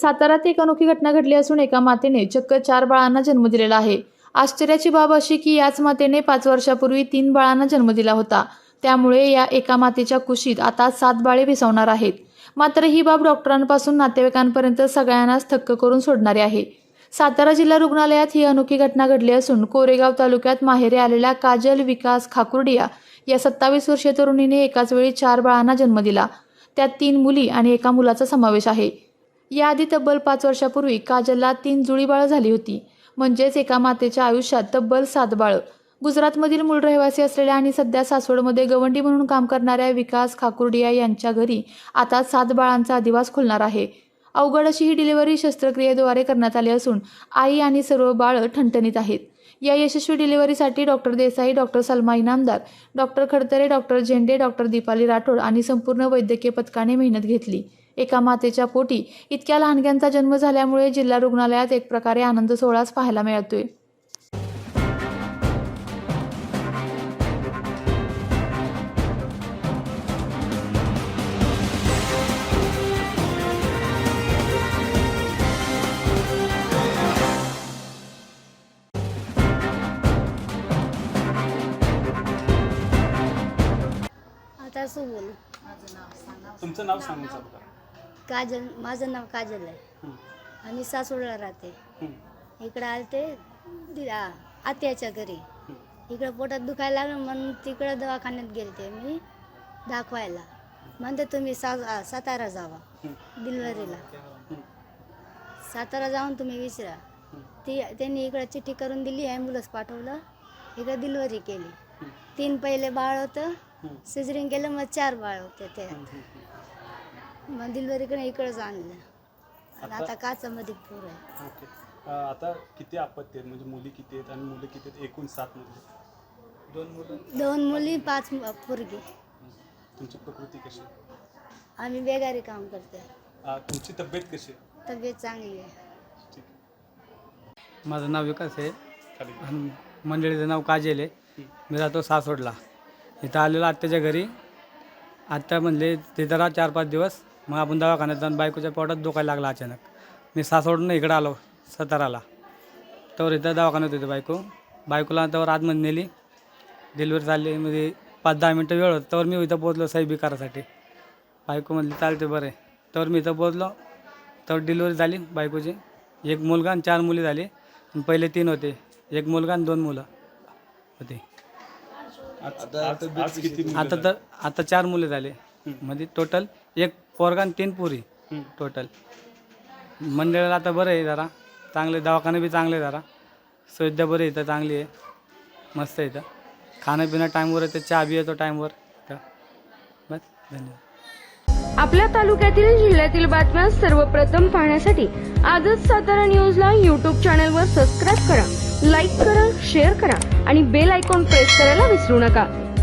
सातारात एक अनोखी घटना घडली असून एका मातेने चक्क चार बाळांना जन्म दिलेला आहे. आश्चर्याची बाब अशी की याच मातेने पाच वर्षापूर्वी तीन बाळांना जन्म दिला होता. त्यामुळे या एका मातेच्या कुशीत आता सात बाळे विसवणार आहेत. मात्र ही बाब डॉक्टरांपासून नातेवाईकांपर्यंत सगळ्यांनाच थक्क करून सोडणारी आहे. सातारा जिल्हा रुग्णालयात ही अनोखी घटना घडली असून कोरेगाव तालुक्यात माहेरे आलेल्या काजल विकास खाकुर्डिया या सत्तावीस वर्षीय तरुणीने एकाच वेळी चार बाळांना जन्म दिला. त्यात तीन मुली आणि एका मुलाचा समावेश आहे. याआधी तब्बल पाच वर्षापूर्वी काजलला तीन जुळी बाळं झाली होती. म्हणजेच एका मातेच्या आयुष्यात तब्बल सात बाळं. गुजरातमधील मूळ रहिवासी असलेल्या आणि सध्या सासवडमध्ये गवंडी म्हणून काम करणाऱ्या विकास खाकुर्डिया यांच्या घरी आता सात बाळांचा अधिवास खुलणार आहे. अवघड अशी ही डिलिव्हरी शस्त्रक्रियेद्वारे करण्यात आली असून आई आणि सर्व बाळं ठणठणीत आहेत. या यशस्वी डिलिव्हरीसाठी doctor Desai doctor Salma Inamdar doctor Khadtare doctor Zende doctor Deepali Rathod आणि संपूर्ण वैद्यकीय पथकाने मेहनत घेतली. एका मातेच्या पोटी इतक्या लहानग्यांचा जन्म झाल्यामुळे जिल्हा रुग्णालयात एक प्रकारे आनंद सोहळाच पाहायला मिळतोय. तुमचं नाव सांगून बघा काजल माझं नाव काजल आहे. आम्ही सासवडला राहते. इकडं आलते दि- आ- आत्याच्या घरी. इकडं पोटात दुखायला लागलं म्हणून तिकडं दवाखान्यात गेलते मी दाखवायला. म्हणते तुम्ही सा आ- सातारा जावा डिलिव्हरीला हं, सातारा जाऊन तुम्ही विचारा. ती त्यांनी इकडं चिठ्ठी करून दिली ॲम्ब्युलन्स पाठवलं इकडं डिलिव्हरी केली. तीन पहिले बाळ होतं सिजरिंग केलं मग चार बाळ होते ते. मग डिलिव्हरीकडे इकडंच आणलं. आणि आता- आता काचामध्ये पूर आहे. हं. ओके. अं, आता किती आपत्ती आहेत? म्हणजे मुली किती आहेत आणि मुलं किती आहेत? एकूण सात मुली दोन मुलं. दोन मुली पाच पोरगी. तुमची प्रकृती कशी आहे? आम्ही बेगारी काम करते अं, तुमची तब्येत कशी आहे? तब्येत चांगली आहे. ठीक आहे. माझं नाव विकास आहे. खाली आणि मंडळीचं नाव काजल आहे. मी राहतो सासवडला. इथं आलेलो आत्याच्या घरी. आत्या म्हणले तिथं राहा चार पाच दिवस. मग आपण दवाखान्यात जाऊन बायकोच्या पोटात दुखायला लागला अचानक. मी सासवडून इकडं आलो साताराला. तर इथं दवाखान्यात होते बायको. बायकोला तर आतमध्ये नेली. डिलिव्हरी झाली म्हणजे पाच दहा मिनटं वेळ होतं. तर मी इथं पोचलो साहेबी करासाठी बायको म्हणली चालते बरं तर मी इथं पोचलो तर डिलिव्हरी झाली बायकोची. एक मुलगा आणि चार मुली झाली. आणि पहिले तीन होते. एक मुलगा आणि दोन मुलं होते. आता तर आता चार मुले झाले. म्हणजे टोटल एक पोरगा आणि तीन पुरी टोटल मंडळाला आता बरं आहे जरा. चांगले दवाखाने बी चांगले जरा. सुविधा बरी आहे इथं चांगली आहे. मस्त आहे इथं. खाणं पिणं टाईमवर येतं चहा बी येतो टाईमवर इथं बस धन्यवाद. आपल्या तालुक्यातील जिल्ह्यातील बातम्या सर्वप्रथम पाहण्यासाठी आजच सातारा न्यूजला यूट्यूब चॅनलवर सबस्क्राईब करा लाईक करा शेअर करा आणि बेल आयकॉन प्रेस करायला विसरू नका.